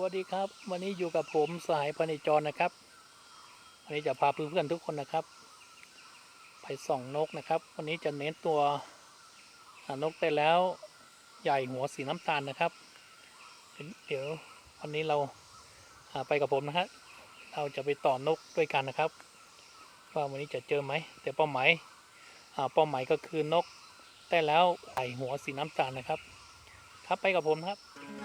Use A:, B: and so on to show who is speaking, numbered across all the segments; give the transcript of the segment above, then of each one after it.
A: วัสดีครับ วันนี้อยู่กับผมสายพเนจรนะครับ วันนี้จะพาเพื่อนๆทุกคนนะครับ ไปส่องนกนะครับ วันนี้จะเน้นตัวนกแต่แล้วใหญ่หัวสีน้ำตาลนะครับ เดี๋ยววันนี้เราไปกับผมนะฮะเราจะไปต่อนกด้วยกันนะครับ ว่าวันนี้จะเจอไหมแต่เป้าหมายอ่าเป้าหมายก็คือนกแต่แล้วใหญ่หัวสีน้ำตาลนะครับ ครับไปกับผมครับ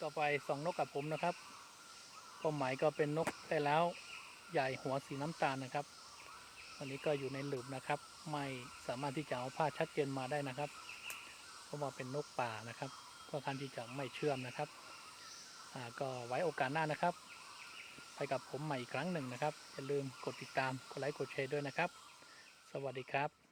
A: ก็ไปส่องนกกับผมนะครับเป้าหมายก็เป็นนกแต่แล้วใหญ่หัวสีน้ำตาลนะครับ วันนี้ก็อยู่ในหลืบนะครับ ไม่สามารถที่จะเอาผ้าชัดเจนมาได้นะครับ เพราะว่าเป็นนกป่านะครับก็คันที่จะไม่เชื่อมนะครับก็ไว้โอกาสหน้านะครับ ไปกับผมใหม่อีกครั้งหนึ่งนะครับอย่าลืมกดติดตามกดไลค์กดแชร์ด้วยนะครับ สวัสดีครับ